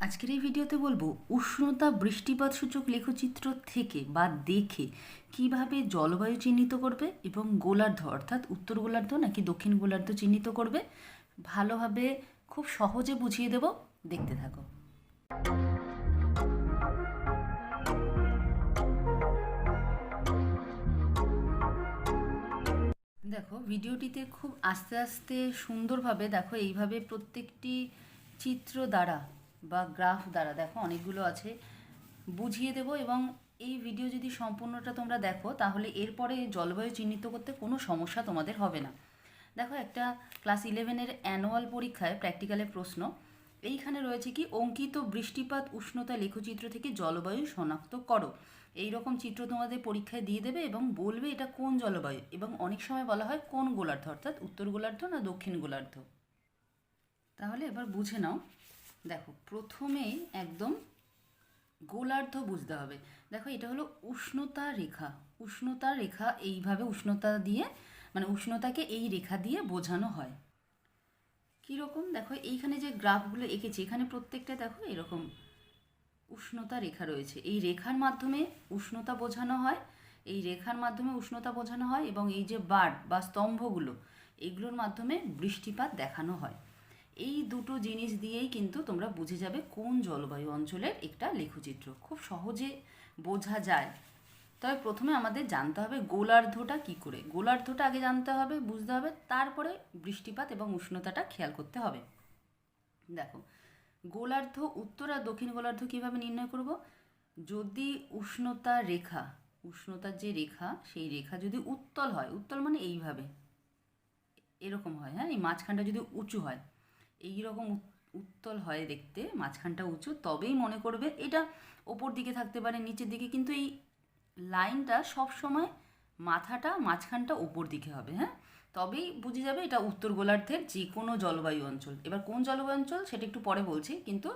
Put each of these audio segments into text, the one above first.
আজকের এই ভিডিওতে বলব, উষ্ণতা বৃষ্টিপাত সূচক লেখচিত্র থেকে বা দেখে কীভাবে জলবায়ু চিহ্নিত করবে এবং গোলার্ধ, অর্থাৎ উত্তর গোলার্ধ নাকি দক্ষিণ গোলার্ধ চিহ্নিত করবে, ভালোভাবে খুব সহজে বুঝিয়ে দেব। দেখতে থাকো। দেখো, ভিডিওটিতে খুব আস্তে আস্তে সুন্দরভাবে, দেখো, এইভাবে প্রত্যেকটি চিত্র দ্বারা বা গ্রাফ দ্বারা, দেখো অনেকগুলো আছে। বুঝিয়ে দেব এবং এই ভিডিও যদি সম্পূর্ণটা তোমরা দেখো, তাহলে এরপরে জলবায়ু চিহ্নিত করতে কোনো সমস্যা তোমাদের হবে না। দেখো একটা ক্লাস ইলেভেনের অ্যানুয়াল পরীক্ষায় প্র্যাকটিক্যালের প্রশ্ন, এইখানে রয়েছে কি, অঙ্কিত বৃষ্টিপাত উষ্ণতা লেখচিত্র থেকে জলবায়ু শনাক্ত করো। এই রকম চিত্র তোমাদের পরীক্ষায় দিয়ে দেবে এবং বলবে এটা কোন জলবায়ু, এবং অনেক সময় বলা হয় কোন গোলার্ধ, অর্থাৎ উত্তর গোলার্ধ না দক্ষিণ গোলার্ধ। তাহলে এবার বুঝে নাও। দেখো, প্রথমেই একদম গোলার্ধ বুঝতে হবে। দেখো, এটা হলো উষ্ণতা রেখা। উষ্ণতা রেখা এইভাবে উষ্ণতা দিয়ে মানে উষ্ণতাকে এই রেখা দিয়ে বোঝানো হয়। কীরকম? দেখো, এইখানে যে গ্রাফগুলো এঁকেছি, এখানে প্রত্যেকটা, দেখো, এরকম উষ্ণতা রেখা রয়েছে। এই রেখার মাধ্যমে উষ্ণতা বোঝানো হয়, এই রেখার মাধ্যমে উষ্ণতা বোঝানো হয় এবং এই যে বার বা স্তম্ভগুলো, এগুলোর মাধ্যমে বৃষ্টিপাত দেখানো হয়। এই দুটো জিনিস দিয়েই কিন্তু তোমরা বুঝে যাবে কোন জলবায়ু অঞ্চলের একটা লেখচিত্র। খুব সহজে বোঝা যায়। তবে প্রথমে আমাদের জানতে হবে গোলার্ধটা কি করে। গোলার্ধটা আগে জানতে হবে, বুঝতে হবে, তারপরে বৃষ্টিপাত এবং উষ্ণতাটা খেয়াল করতে হবে। দেখো, গোলার্ধ উত্তর আর দক্ষিণ গোলার্ধ কীভাবে নির্ণয় করব? যদি উষ্ণতা রেখা, উষ্ণতার যে রেখা, সেই রেখা যদি উত্তল হয়, উত্তল মানে এইভাবে, এরকম হয় হ্যাঁ? এই মাঝখানটা যদি উঁচু হয় এই রকম উত্তল হয় দেখতে, মাঝখানটা উঁচু, তবেই মনে করবে এটা ওপর দিকে থাকতে পারে, নিচের দিকে। কিন্তু এই লাইনটা সব সময় মাথাটা, মাঝখানটা ওপর দিকে হবে হ্যাঁ? তবেই বুঝে যাবে এটা উত্তর গোলার্ধের যে কোনো জলবায়ু অঞ্চল। এবার কোন জলবায়ু অঞ্চল, সেটা একটু পরে বলছি, কিন্তু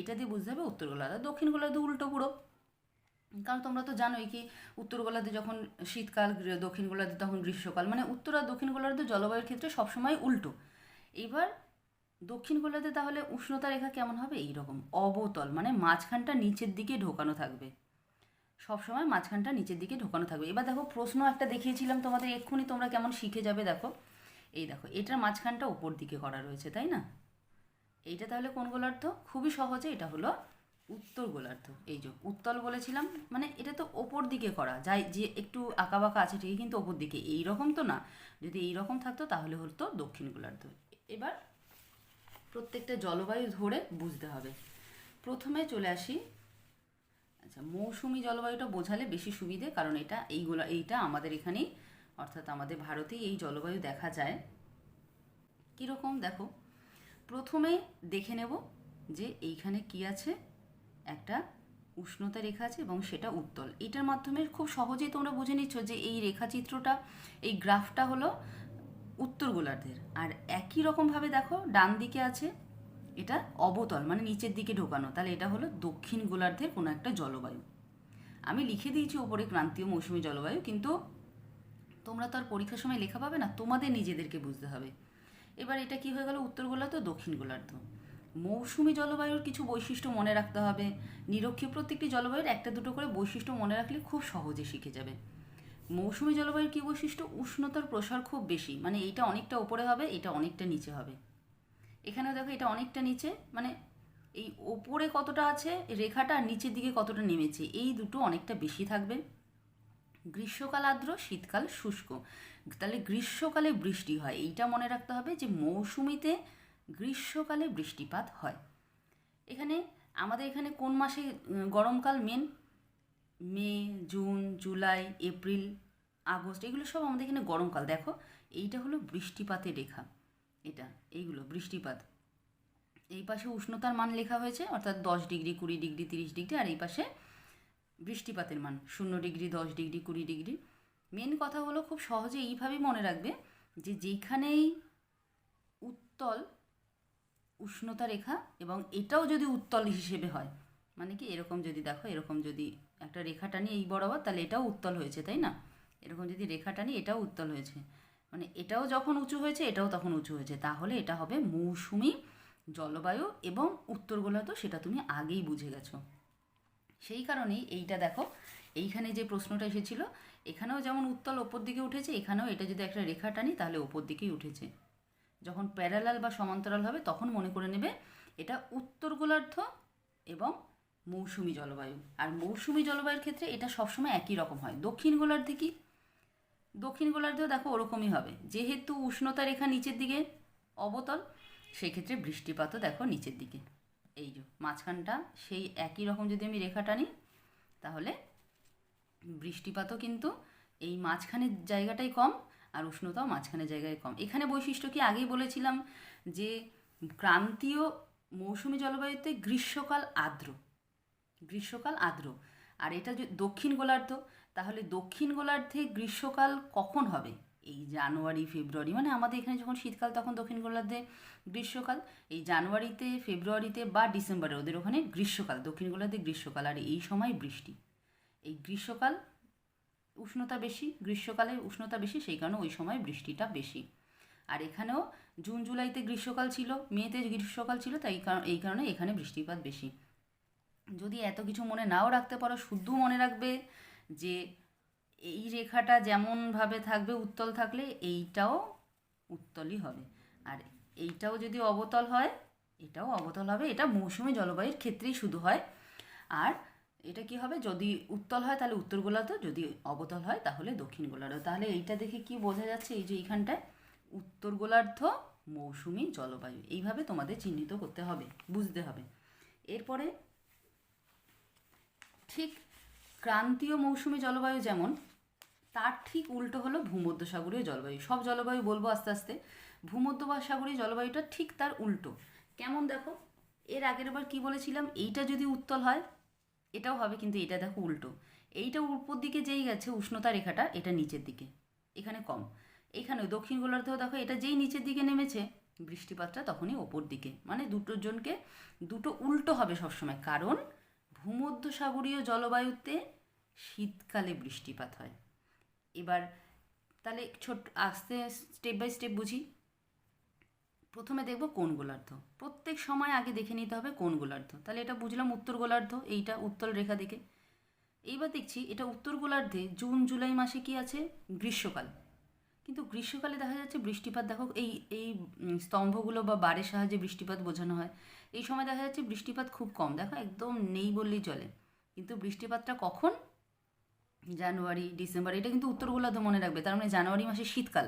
এটা দিয়ে বুঝতে হবে উত্তর গোলার্ধ। দক্ষিণ গোলার্ধ উল্টো পুরো। কারণ তোমরা তো জানোই কি, উত্তর গোলার্ধে যখন শীতকাল দক্ষিণ গোলার্ধে তখন গ্রীষ্মকাল মানে উত্তর আর দক্ষিণ গোলার্ধ জলবায়ুর ক্ষেত্রে সবসময় উল্টো। এবার দক্ষিণ গোলার্ধে তাহলে উষ্ণতা রেখা কেমন হবে? এই রকম অবতল মানে মাঝখানটা নিচের দিকে ঢোকানো থাকবে। সবসময় মাঝখানটা নিচের দিকে ঢোকানো থাকবে। এবার দেখো, প্রশ্ন একটা দেখিয়েছিলাম তোমাদের এক্ষুনি, তোমরা কেমন শিখে যাবে দেখো। এই দেখো, এটার মাঝখানটা উপর দিকে করা রয়েছে, তাই না? এইটা তাহলে কোন গোলার্ধ? খুবই সহজে এটা হলো উত্তর গোলার্ধ। এই যে উত্তল বলেছিলাম মানে এটা তো ওপর দিকে করা। যাই, যে একটু আঁকা বাঁকা আছে ঠিকই, কিন্তু ওপর দিকে। এই রকম তো না। যদি এই রকম থাকতো তাহলে হতো দক্ষিণ গোলার্ধ। এবার প্রত্যেকটা জলবায়ু ধরে বুঝতে হবে। প্রথমে চলে আসি। আচ্ছা মৌসুমি জলবায়ুটা বোঝালে বেশি সুবিধে, কারণ এটা এইগুলো, এইটা আমাদের এখানেই, অর্থাৎ আমাদের ভারতেই এই জলবায়ু দেখা যায়। কীরকম? দেখো, প্রথমে দেখে নেব যে এইখানে কি আছে, একটা উষ্ণতা রেখা আছে এবং সেটা উত্তল। এটার মাধ্যমে খুব সহজেই তোমরা বুঝে নিচ্ছ যে এই রেখাচিত্রটা, এই গ্রাফটা হলো উত্তর গোলার্ধের আর একই রকমভাবে দেখো, ডান দিকে আছে এটা অবতল মানে নিচের দিকে ঢোকানো। তাহলে এটা হলো দক্ষিণ গোলার্ধের কোনো একটা জলবায়ু। আমি লিখে দিয়েছি ওপরে ক্রান্তীয় মৌসুমী জলবায়ু, কিন্তু তোমরা তো আর পরীক্ষার সময় লেখা পাবে না, তোমাদের নিজেদেরকে বুঝতে হবে। এবার এটা কি হয়ে গেল উত্তর গোলার্ধ, দক্ষিণ গোলার্ধ। মৌসুমি জলবায়ুর কিছু বৈশিষ্ট্য মনে রাখতে হবে। নিরক্ষীয় প্রত্যেকটি জলবায়ুর একটা দুটো করে বৈশিষ্ট্য মনে রাখলে খুব সহজে শিখে যাবে। মৌসুমি জলবায়ুর কী বৈশিষ্ট্য? উষ্ণতার প্রসার খুব বেশি। মানে এইটা অনেকটা উপরে হবে এটা অনেকটা নিচে হবে। এখানেও দেখো এটা অনেকটা নিচে মানে এই ওপরে কতটা আছে রেখাটা নিচের দিকে কতটা নেমেছে, এই দুটো অনেকটা বেশি থাকবে। গ্রীষ্মকাল আর্দ্র, শীতকাল শুষ্ক। তাহলে গ্রীষ্মকালে বৃষ্টি হয়, এইটা মনে রাখতে হবে যে মৌসুমিতে গ্রীষ্মকালে বৃষ্টিপাত হয়। এখানে আমাদের এখানে কোন মাসে গরমকাল main May, June, July, April. August, এগুলো সব আমাদের এখানে গরমকাল, দেখো। এইটা হলো বৃষ্টিপাতের রেখা, এটা, এইগুলো, বৃষ্টিপাত। এই পাশে উষ্ণতার মান লেখা হয়েছে, অর্থাৎ দশ ডিগ্রি, কুড়ি ডিগ্রি, তিরিশ ডিগ্রি, আর এই পাশে বৃষ্টিপাতের মান, শূন্য ডিগ্রি, দশ ডিগ্রি, কুড়ি ডিগ্রি। মেন কথা হলো খুব সহজে এইভাবেই মনে রাখবে যে যেখানেই উত্তল উষ্ণতা রেখা, এবং এটাও যদি উত্তল হিসেবে হয় মানে কি এরকম যদি দেখো, এরকম যদি একটা রেখা টানি এই বরাবর, তাহলে এটাও উত্তল হয়েছে, তাই না? এরকম যদি রেখা টানি এটাও উত্তল হয়েছে। মানে এটাও যখন উঁচু হয়েছে, এটাও তখন উঁচু হয়েছে। তাহলে এটা হবে মৌসুমি জলবায়ু এবং উত্তর গোলার্ধ সেটা তুমি আগেই বুঝে গেছো। সেই কারণেই এইটা দেখো, এইখানে যে প্রশ্নটা এসেছিল, এখানেও যেমন উত্তল ওপর দিকে উঠেছে, এখানেও এটা যদি একটা রেখা টানি, তাহলে ওপর দিকেই উঠেছে। যখন প্যারালাল বা সমান্তরাল হবে, তখন মনে করে নেবে এটা উত্তর গোলার্ধ এবং মৌসুমি জলবায়ু। আর মৌসুমি জলবায়ুর ক্ষেত্রে এটা সবসময় একই রকম হয়। দক্ষিণ গোলার্ধে কি? দক্ষিণ গোলার্ধেও দেখো ওরকমই হবে। যেহেতু উষ্ণতা রেখা নিচের দিকে অবতল সেই ক্ষেত্রে বৃষ্টিপাতও দেখো নিচের দিকে। এই যে মাঝখানটা, সেই একই রকম যদি আমি রেখা টানি, তাহলে বৃষ্টিপাতও কিন্তু এই মাঝখানের জায়গাটাই কম আর উষ্ণতাও মাঝখানের জায়গায় কম। এখানে বৈশিষ্ট্য কি? আগেই বলেছিলাম যে ক্রান্তীয় মৌসুমি জলবায়ুতে গ্রীষ্মকাল আর্দ্র। গ্রীষ্মকাল আর্দ্র। আর এটা যে দক্ষিণ গোলার্ধ তাহলে দক্ষিণ গোলার্ধে গ্রীষ্মকাল কখন হবে? এই জানুয়ারি, ফেব্রুয়ারি মানে আমাদের এখানে যখন শীতকাল, তখন দক্ষিণ গোলার্ধে গ্রীষ্মকাল। এই জানুয়ারিতে, ফেব্রুয়ারিতে বা ডিসেম্বরে ওদের ওখানে গ্রীষ্মকাল, দক্ষিণ গোলার্ধে গ্রীষ্মকাল, আর এই সময় বৃষ্টি। এই গ্রীষ্মকাল উষ্ণতা বেশি, গ্রীষ্মকালে উষ্ণতা বেশি, সেই কারণে ওই সময় বৃষ্টিটা বেশি। আর এখানেও জুন, জুলাইতে গ্রীষ্মকাল ছিল, মেতে গ্রীষ্মকাল ছিল, তাই কারণ এই কারণে এখানে বৃষ্টিপাত বেশি। যদি এত কিছু মনে নাও রাখতে পারো শুধু মনে রাখবে যে এই রেখাটা যেমনভাবে থাকবে উত্তল থাকলে এইটাও উত্তলই হবে। আর এইটাও যদি অবতল হয়, এটাও অবতল হবে। এটা মৌসুমি জলবায়ুর ক্ষেত্রেই শুধু হয়। আর এটা কি হবে? যদি উত্তল হয়, তাহলে উত্তর গোলার্ধ। যদি অবতল হয়, তাহলে দক্ষিণ গোলার্ধ। তাহলে এইটা দেখে কি বোঝা যাচ্ছে? এই যে এইখানটায় উত্তর গোলার্ধ মৌসুমি জলবায়ু। এইভাবে তোমাদের চিহ্নিত করতে হবে, বুঝতে হবে। এরপরে ঠিক ক্রান্তীয় মৌসুমি জলবায়ু যেমন, তার ঠিক উল্টো হলো ভূমধ্যসাগরীয় জলবায়ু। সব জলবায়ু বলব আস্তে আস্তে। ভূমধ্যসাগরীয় জলবায়ুটা ঠিক তার উল্টো। কেমন দেখো? এর আগের বার কী বলেছিলাম? এইটা যদি উত্তল হয়, এটাও হবে কিন্তু এটা দেখো উল্টো। এইটা উপর দিকে যেই গেছে উষ্ণতা রেখাটা, এটা নিচের দিকে। এখানে কম। এখানেও দক্ষিণ গোলার্ধেও দেখো এটা যেই নিচের দিকে নেমেছে, বৃষ্টিপাতটা তখনই ওপর দিকে। মানে দুটোর জনকে দুটো উল্টো হবে সবসময়। কারণ ভূমধ্যসাগরীয় জলবায়ুতে শীতকালে বৃষ্টিপাত হয়। এবার তাহলে ছোট, আস্তে স্টেপ বাই স্টেপ বুঝি। প্রথমে দেখব কোন গোলার্ধ। প্রত্যেক সময় আগে দেখে নিতে হবে কোন গোলার্ধ। তাহলে এটা বুঝলাম উত্তর গোলার্ধ, এইটা উত্তর রেখা দিকে। এইবার দেখছি এটা উত্তর গোলার্ধে জুন, জুলাই মাসে কি আছে? গ্রীষ্মকাল। কিন্তু গ্রীষ্মকালে দেখা যাচ্ছে বৃষ্টিপাত, দেখো এই এই স্তম্ভগুলো বা বারের সাহায্যে বৃষ্টিপাত বোঝানো হয়। এই সময় দেখা যাচ্ছে বৃষ্টিপাত খুব কম, দেখো একদম নেই বললেই চলে। কিন্তু বৃষ্টিপাতটা কখন? জানুয়ারি, ডিসেম্বর, এটা কিন্তু উত্তর গোলার্ধ মনে রাখবে। তার মানে জানুয়ারি মাসে শীতকাল,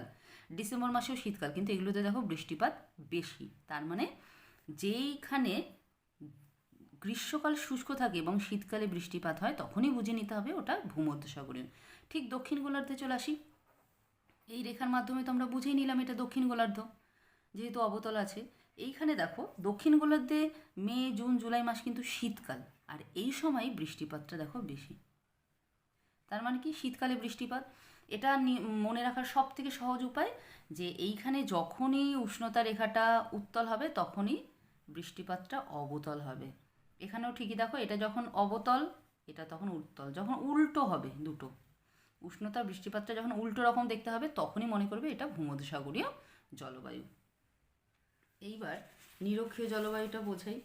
ডিসেম্বর মাসেও শীতকাল, কিন্তু এগুলোতে দেখো বৃষ্টিপাত বেশি। তার মানে যেইখানে গ্রীষ্মকাল শুষ্ক থাকে এবং শীতকালে বৃষ্টিপাত হয়, তখনই বুঝে নিতে হবে ওটা ভূমধ্যসাগরীয়। ঠিক দক্ষিণ গোলার্ধে চলে আসি। এই রেখার মাধ্যমে তো আমরা বুঝেই নিলাম এটা দক্ষিণ গোলার্ধ, যেহেতু অবতল আছে। এইখানে দেখো, দক্ষিণ গোলার্ধে মে, জুন, জুলাই মাস কিন্তু শীতকাল, আর এই সময় বৃষ্টিপাতটা দেখো বেশি। তার মানে কি? শীতকালে বৃষ্টিপাত। এটা মনে রাখার সব থেকে সহজ উপায় যে এইখানে যখনই উষ্ণতা রেখাটা উত্তল হবে, তখনই বৃষ্টিপাতটা অবতল হবে। এখানেও ঠিকই দেখো, এটা যখন অবতল, এটা তখন উত্তল। যখন উল্টো হবে দুটো। উষ্ণতা, বৃষ্টিপাতটা যখন উল্টো রকম দেখতে হবে, তখনই মনে করবে এটা ভূমধ্যসাগরীয় জলবায়ু। এইবার নিরক্ষীয় জলবায়ুটা বোঝাই।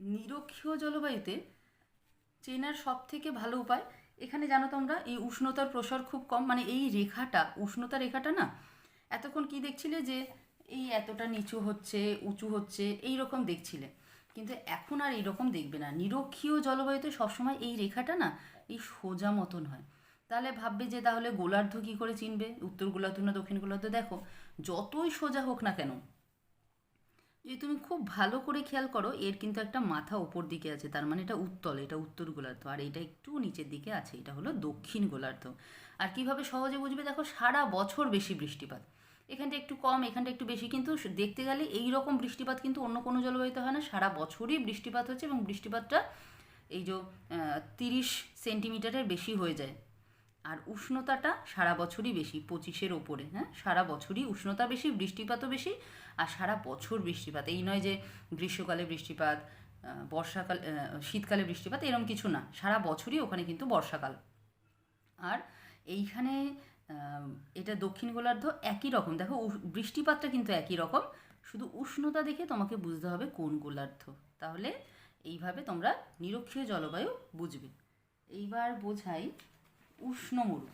নিরক্ষীয় জলবায়ুতে চেনার সব থেকে ভালো উপায়, এখানে জানো তোমরা, এই উষ্ণতার প্রসার খুব কম মানে এই রেখাটা, উষ্ণতা রেখাটা না, এতক্ষণ কি দেখছিলে যে এই এতটা নিচু হচ্ছে, উঁচু হচ্ছে এই রকম দেখছিলে। কিন্তু এখন আর এইরকম দেখবে না। নিরক্ষীয় জলবায়ুতে সবসময় এই রেখাটা না, এই সোজা মতন হয়। তাহলে ভাববে যে তাহলে গোলার্ধ কী করে চিনবে? উত্তর গোলার্ধ না দক্ষিণ গোলার্ধ? দেখো, যতই সোজা হোক না কেন, যদি তুমি খুব ভালো করে খেয়াল করো, এর কিন্তু একটা মাথা ওপর দিকে আছে। তার মানে এটা উত্তল, এটা উত্তর গোলার্ধ। আর এটা একটু নিচের দিকে আছে, এটা হলো দক্ষিণ গোলার্ধ। আর কীভাবে সহজে বুঝবে? দেখো, সারা বছর বেশি বৃষ্টিপাত। এখানটা একটু কম, এখানটা একটু বেশি। কিন্তু দেখতে গেলে এই রকম বৃষ্টিপাত কিন্তু অন্য কোনো জলবায়ুতে হয় না। সারা বছরই বৃষ্টিপাত হচ্ছে এবং বৃষ্টিপাতটা এই যে তিরিশ সেন্টিমিটারের বেশি হয়ে যায়। আর উষ্ণতাটা সারা বছরই বেশি, পঁচিশের ওপরে হ্যাঁ? সারা বছরই উষ্ণতা বেশি, বৃষ্টিপাতও বেশি, আর সারা বছর বৃষ্টিপাত। এই নয় যে গ্রীষ্মকালে বৃষ্টিপাত বর্ষাকাল শীতকালে বৃষ্টিপাত এরকম কিছু না। সারা বছরই ওখানে কিন্তু বর্ষাকাল। আর এইখানে এটা দক্ষিণ গোলার্ধ একই রকম। দেখো বৃষ্টিপাতটা কিন্তু একই রকম। শুধু উষ্ণতা দেখে তোমাকে বুঝতে হবে কোন গোলার্ধ। তাহলে এইভাবে তোমরা নিরক্ষীয় জলবায়ু বুঝবে। এইবার বোঝাই উষ্ণ মরু।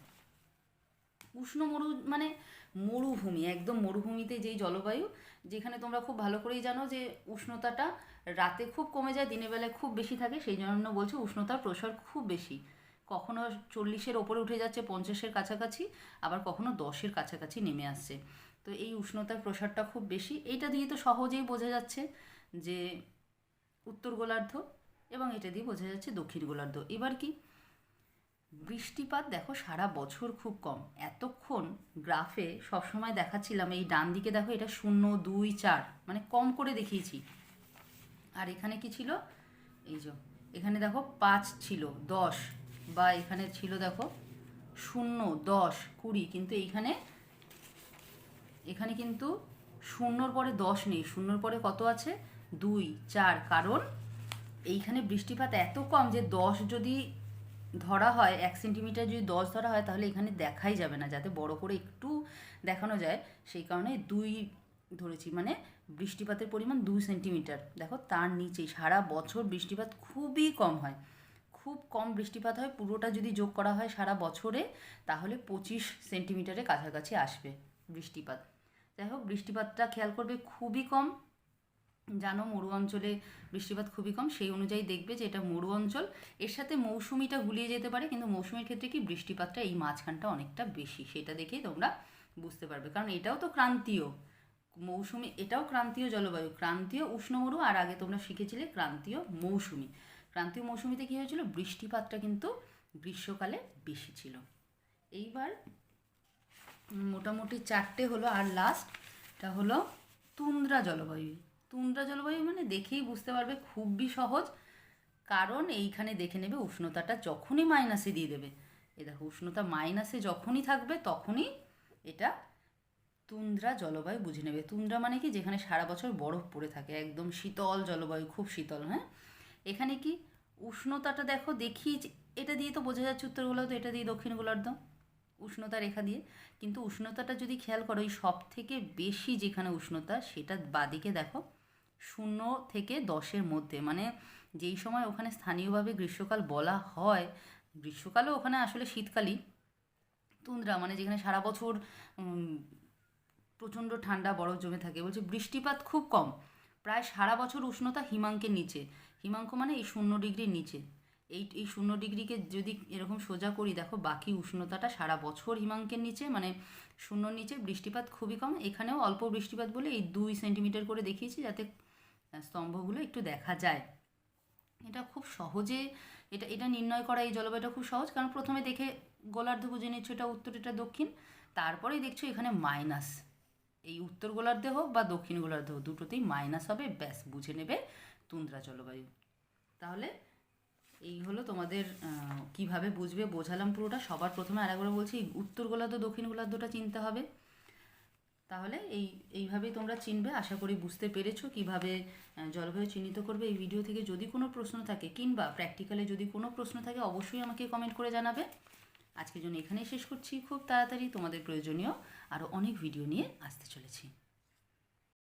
উষ্ণ মরু মানে মরুভূমি, একদম মরুভূমিতে যেই জলবায়ু, যেখানে তোমরা খুব ভালো করেই জানো যে উষ্ণতাটা রাতে খুব কমে যায়, দিনের বেলায় খুব বেশি থাকে, সেই জন্য বলছে উষ্ণতার প্রসার খুব বেশি। কখনো চল্লিশের ওপরে উঠে যাচ্ছে, পঞ্চাশের কাছাকাছি, আবার কখনো দশের কাছাকাছি নেমে আসছে। তো এই উষ্ণতার প্রসারটা খুব বেশি। এইটা দিয়ে তো সহজেই বোঝা যাচ্ছে যে উত্তর গোলার্ধ এবং এটা দিয়ে বোঝা যাচ্ছে দক্ষিণ গোলার্ধ। এবার কি? বৃষ্টিপাত দেখো সারা বছর খুব কম। এতক্ষণ গ্রাফে সবসময় দেখাচ্ছিলাম, এই ডান দিকে দেখো এটা শূন্য, দুই, চার মানে কম করে দেখিয়েছি। আর এখানে কি ছিল? এই যে, এখানে দেখো পাঁচ ছিল, দশ। বা এখানে ছিল দেখো শূন্য, দশ, কুড়ি, কিন্তু এইখানে, এখানে কিন্তু শূন্যর পরে দশ নেই। শূন্যর পরে কত আছে? দুই, চার। কারণ এইখানে বৃষ্টিপাত এত কম যে দশ যদি ধরা হয়, এক সেন্টিমিটার যদি দশ ধরা হয়, তাহলে এখানে দেখাই যাবে না। যাতে বড় করে একটু দেখানো যায়, সেই কারণে দুই ধরেছি। মানে বৃষ্টিপাতের পরিমাণ দুই সেন্টিমিটার। দেখো তার নিচেই সারা বছর বৃষ্টিপাত খুবই কম হয়। খুব কম বৃষ্টিপাত হয়, পুরোটা যদি যোগ করা হয় সারা বছরে, তাহলে পঁচিশ সেন্টিমিটারের কাছাকাছি আসবে বৃষ্টিপাত। যাই হোক, বৃষ্টিপাতটা খেয়াল করবে খুবই কম। জানো মরু অঞ্চলে বৃষ্টিপাত খুবই কম, সেই অনুযায়ী দেখবে যে এটা মরু অঞ্চল। এর সাথে মৌসুমিটা গুলিয়ে যেতে পারে, কিন্তু মৌসুমির ক্ষেত্রে কি বৃষ্টিপাতটা এই মাঝখানটা অনেকটা বেশি, সেটা দেখেই তোমরা বুঝতে পারবে। কারণ এটাও তো ক্রান্তীয়। মৌসুমি, এটাও ক্রান্তীয় জলবায়ু, ক্রান্তীয় উষ্ণ মরু, আর আগে তোমরা শিখেছিলে ক্রান্তীয় মৌসুমি। ক্রান্তীয় মৌসুমিতে কী হয়েছিল? বৃষ্টিপাতটা কিন্তু গ্রীষ্মকালে বেশি ছিল। এইবার মোটামুটি চারটে হলো আর লাস্টটা হলো তুন্দ্রা জলবায়ু। তুন্দ্রা জলবায়ু মানে দেখেই বুঝতে পারবে, খুবই সহজ, কারণ এইখানে দেখে নেবে উষ্ণতাটা যখনই মাইনাসে দিয়ে দেবে। এ দেখো, উষ্ণতা মাইনাসে যখনই থাকবে, তখনই এটা তুন্দ্রা জলবায়ু বুঝে নেবে। তুন্দ্রা মানে কি? যেখানে সারা বছর বরফ পড়ে থাকে, একদম শীতল জলবায়ু, খুব শীতল হ্যাঁ? এখানে কি? উষ্ণতাটা দেখো, দেখি এটা দিয়ে তো বোঝা যাচ্ছে উত্তর গোলার্ধ এটা দিয়ে দক্ষিণ গোলার্ধ, উষ্ণতা রেখা দিয়ে। কিন্তু উষ্ণতাটা যদি খেয়াল করো, এই সব থেকে বেশি যেখানে উষ্ণতা, সেটা বাদিকে দেখো, শূন্য থেকে দশের মধ্যে। মানে যেই সময় ওখানে স্থানীয়ভাবে গ্রীষ্মকাল বলা হয়, গ্রীষ্মকালও ওখানে আসলে শীতকালই। তুন্দ্রা মানে যেখানে সারা বছর প্রচণ্ড ঠান্ডা, বরফ জমে থাকে। বলছে বৃষ্টিপাত খুব কম। প্রায় সারা বছর উষ্ণতা হিমাঙ্কের নিচে। হিমাঙ্ক মানে এই শূন্য ডিগ্রির নিচে। এই এই শূন্য ডিগ্রিকে যদি এরকম সোজা করি, দেখো বাকি উষ্ণতাটা সারা বছর হিমাঙ্কের নিচে মানে শূন্যর নিচে বৃষ্টিপাত খুবই কম। এখানেও অল্প বৃষ্টিপাত বলে এই দুই সেন্টিমিটার করে দেখিয়েছি যাতে স্তম্ভগুলো একটু দেখা যায়। এটা খুব সহজে, এটা এটা নির্ণয় করা এই জলবায়ুটা খুব সহজ। কারণ প্রথমে দেখে গোলার্ধ বুঝে নিচ্ছ এটা উত্তর, এটা দক্ষিণ। তারপরেই দেখছ এখানে মাইনাস। এই উত্তর গোলার্ধে হোক বা দক্ষিণ গোলার্ধে হোক দুটোতেই মাইনাস হবে, ব্যাস, বুঝে নেবে তুন্দ্রা জলবায়ু। তাহলে এই হলো তোমাদের কীভাবে বুঝবে, বোঝালাম পুরোটা। সবার প্রথমে আর একবার বলছি, উত্তর গোলার্ধ দক্ষিণ গোলার্ধটা চিনতে হবে। তাহলে এই, এইভাবেই তোমরা চিনবে। আশা করি বুঝতে পেরেছ কীভাবে জলবায়ু চিহ্নিত করবে। এই ভিডিও থেকে যদি কোনো প্রশ্ন থাকে, কিংবা প্র্যাকটিক্যালে যদি কোনো প্রশ্ন থাকে, অবশ্যই আমাকে কমেন্ট করে জানাবে। আজকের জন্য এখানেই শেষ করছি। খুব তাড়াতাড়ি তোমাদের প্রয়োজনীয় আরও অনেক ভিডিও নিয়ে আসতে চলেছি।